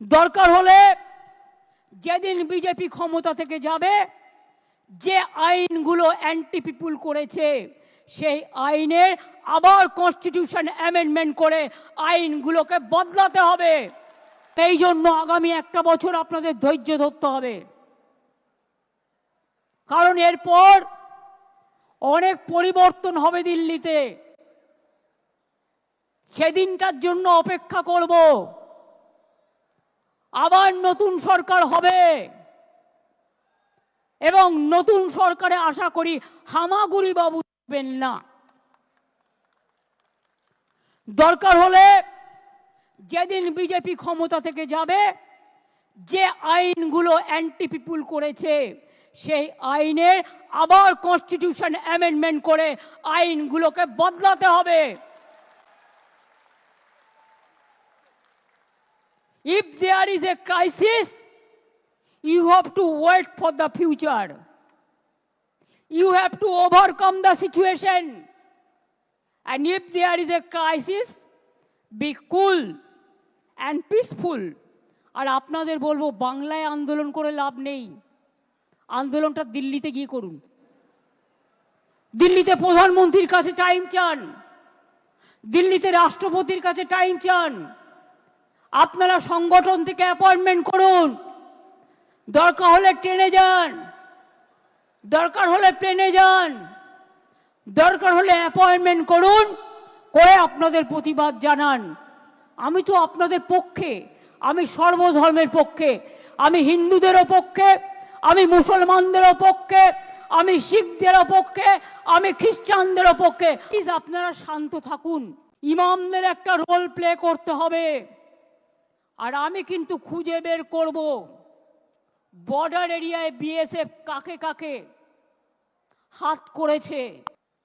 দরকার হলে যেদিন বিজেপি ক্ষমতা থেকে যাবে, যে আইনগুলো অ্যান্টি পিপুল করেছে, সেই আইনের আবার কনস্টিটিউশন অ্যামেন্ডমেন্ট করে আইনগুলোকে বদলাতে হবে। এই জন্য আগামী একটা বছর আপনাদের ধৈর্য ধরতে হবে। কারণ এরপর অনেক পরিবর্তন হবে দিল্লিতে। সেদিনটার জন্য অপেক্ষা করব। আবার নতুন সরকার হবে। এবং নতুন সরকারে আশা করি হামাগুড়ি বাবু থাকবেন না। দরকার হলে যেদিন বিজেপি ক্ষমতা থেকে যাবে, যে আইনগুলো অ্যান্টি পিপুল করেছে, সেই আইনের আবার কনস্টিটিউশন অ্যামেন্ডমেন্ট করে আইনগুলোকে বদলাতে হবে। If there is a crisis, you have to wait for the future. You have to overcome the situation. And if there is a crisis, be cool and peaceful. আর আপনাদের বলব বাংলায় আন্দোলন করে লাভ নেই আন্দোলনটা দিল্লিতে গিয়ে করুন দিল্লিতে প্রধানমন্ত্রীর কাছে টাইম চান দিল্লিতে রাষ্ট্রপতির কাছে টাইম চান আপনারা সংগঠন থেকে অ্যাপয়েন্টমেন্ট করুন। দরকার হলে ট্রেনে যান। দরকার হলে প্লেনে যান। দরকার হলে অ্যাপয়েন্টমেন্ট করুন, করে আপনাদের প্রতিবাদ জানান। আমি তো আপনাদের পক্ষে, আমি সর্বধর্মের পক্ষে, আমি হিন্দুদেরও পক্ষে, আমি মুসলমানদেরও পক্ষে, আমি শিখদেরও পক্ষে, আমি খ্রিস্টানদেরও পক্ষে। প্লিজ আপনারা শান্ত থাকুন। ইমামদের একটা রোল প্লে করতে হবে। আর আমি কিন্তু খুঁজে বের করব বর্ডার এরিয়ায় বিএসএফ কাকে কাকে হাত করেছে।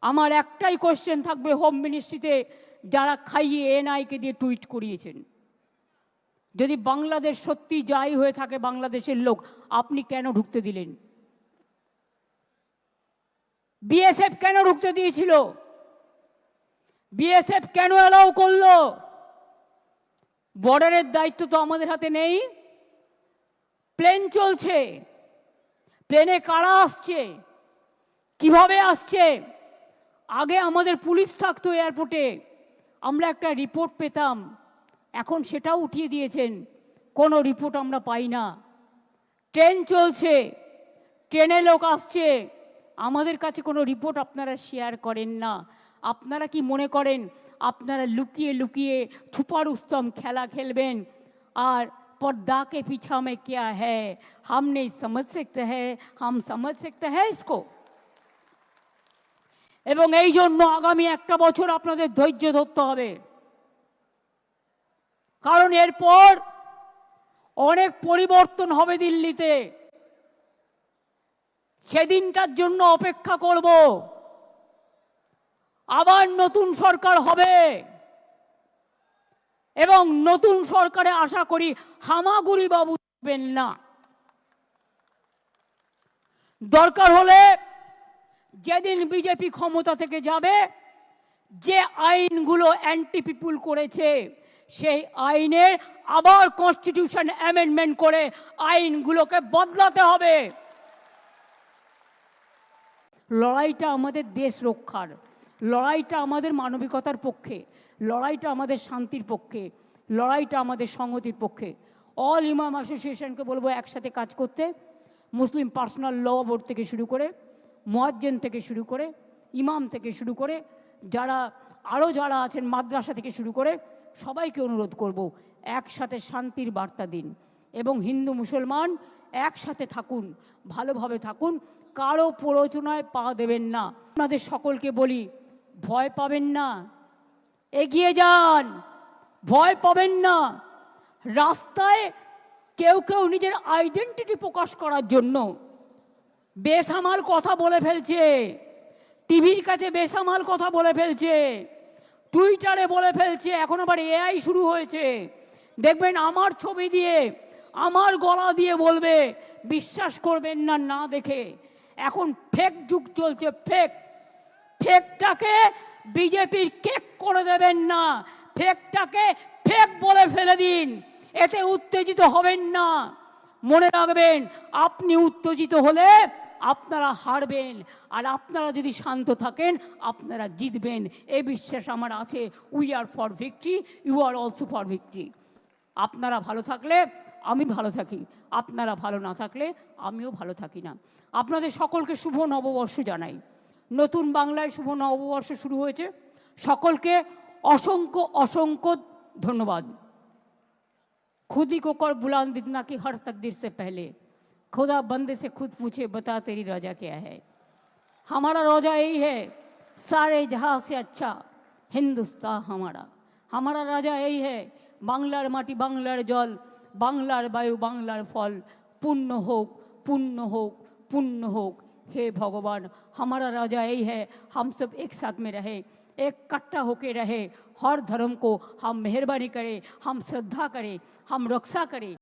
আমার একটাই কোশ্চেন থাকবে হোম মিনিস্ট্রিতে যারা খাইয়ে এনআইকে দিয়ে টুইট করিয়েছেন। যদি বাংলাদেশ সত্যি যাই হয়ে থাকে বাংলাদেশের লোক, আপনি কেন ঢুকতে দিলেন? বিএসএফ কেন ঢুকতে দিয়েছিল? বিএসএফ কেন অ্যালাউ করল? বর্ডারের দায়িত্ব তো আমাদের হাতে নেই। প্লেন চলছে। প্লেনে কারা আসছে? কীভাবে আসছে? আগে আমাদের পুলিশ থাকতো এয়ারপোর্টে আমরা একটা রিপোর্ট পেতাম। এখন সেটাও উঠিয়ে দিয়েছেন। কোনো রিপোর্ট আমরা পাই না। ট্রেন চলছে। ট্রেনে লোক আসছে। আমাদের কাছে কোনো রিপোর্ট আপনারা শেয়ার করেন না। আপনারা কি মনে করেন আপনারা লুকিয়ে লুকিয়ে ছুপা রুস্তম খেলা খেলবেন আর पर्दा के पीछा में क्या है हम नहीं समझ सकते हैं हम समझ सकते हैं इसको এবং এই জন্য আগামী একটা বছর আপনাদের ধৈর্য ধরতে হবে কারণ এরপর অনেক পরিবর্তন হবে দিল্লিতে সেদিনটার জন্য অপেক্ষা করব আবার নতুন সরকার হবে। এবং নতুন সরকারে আশা করি হামাগুড়ি বাবু থাকবেন না। দরকার হলে যেদিন বিজেপি ক্ষমতা থেকে যাবে, যে আইনগুলো অ্যান্টি পিপুল করেছে, সেই আইনের আবার কনস্টিটিউশন অ্যামেন্ডমেন্ট করে আইনগুলোকে বদলাতে হবে। লড়াইটা আমাদের দেশ রক্ষার। লড়াইটা আমাদের মানবিকতার পক্ষে, লড়াইটা আমাদের শান্তির পক্ষে, লড়াইটা আমাদের সংহতির পক্ষে। অল ইমাম অ্যাসোসিয়েশনকে বলব একসাথে কাজ করতে মুসলিম পার্সোনাল ল বোর্ড থেকে শুরু করে মোয়াজ্জেন থেকে শুরু করে ইমাম থেকে শুরু করে, যারা আরও যারা আছেন মাদ্রাসা থেকে শুরু করে, সবাইকে অনুরোধ করব একসাথে শান্তির বার্তা দিন এবং হিন্দু মুসলমান একসাথে থাকুন, ভালোভাবে থাকুন, কারও প্ররোচনায় পা দেবেন না। আপনাদের সকলকে বলি ভয় পাবেন না। এগিয়ে যান। ভয় পাবেন না। রাস্তায় কেউ কেউ নিজের আইডেন্টিটি প্রকাশ করার জন্য বেসামাল কথা বলে ফেলছে। টিভির কাছে বেসামাল কথা বলে ফেলছে। টুইটারে বলে ফেলছে। এখন আবার এআই শুরু হয়েছে। দেখবেন আমার ছবি দিয়ে, আমার গলা দিয়ে বলবে, বিশ্বাস করবেন না না দেখে। এখন ফেক যুগ চলছে ফেক ফেকটাকে বিজেপির কেক করে দেবেন না। ফেকটাকে ফেক বলে ফেলে দিন। এতে উত্তেজিত হবেন না। মনে রাখবেন, আপনি উত্তেজিত হলে আপনারা হারবেন। আর আপনারা যদি শান্ত থাকেন, আপনারা জিতবেন। এ বিশ্বাস আমার আছে। We are for victory you are also for victory আপনারা ভালো থাকলে আমি ভালো থাকি। আপনারা ভালো না থাকলে আমিও ভালো থাকি না। আপনাদের সকলকে শুভ নববর্ষ জানাই। নতুন বাংলায় শুভ নববর্ষ শুরু হয়েছে সকলকে অসংখ্য অসংখ্য ধন্যবাদ खुद ही को कर बुलंद इतना कि हर तकदीर से पहले खुदा बंदे से खुद पूछे बता तेरी रोजा क्या है हमारा रोजा यही है सारे जहाँ से अच्छा हिंदुस्तान हमारा हमारा राजा यही है বাংলার মাটি বাংলার জল বাংলার বায়ু বাংলার ফল পুণ্য হোক पुण्य হোক पुण्य হোক हे भगवान, हमारा राजा यही है, हम सब एक साथ में रहे, एक कट्टा होके रहे, हर धर्म को हम मेहरबानी करें, हम श्रद्धा करें, हम रक्षा करें।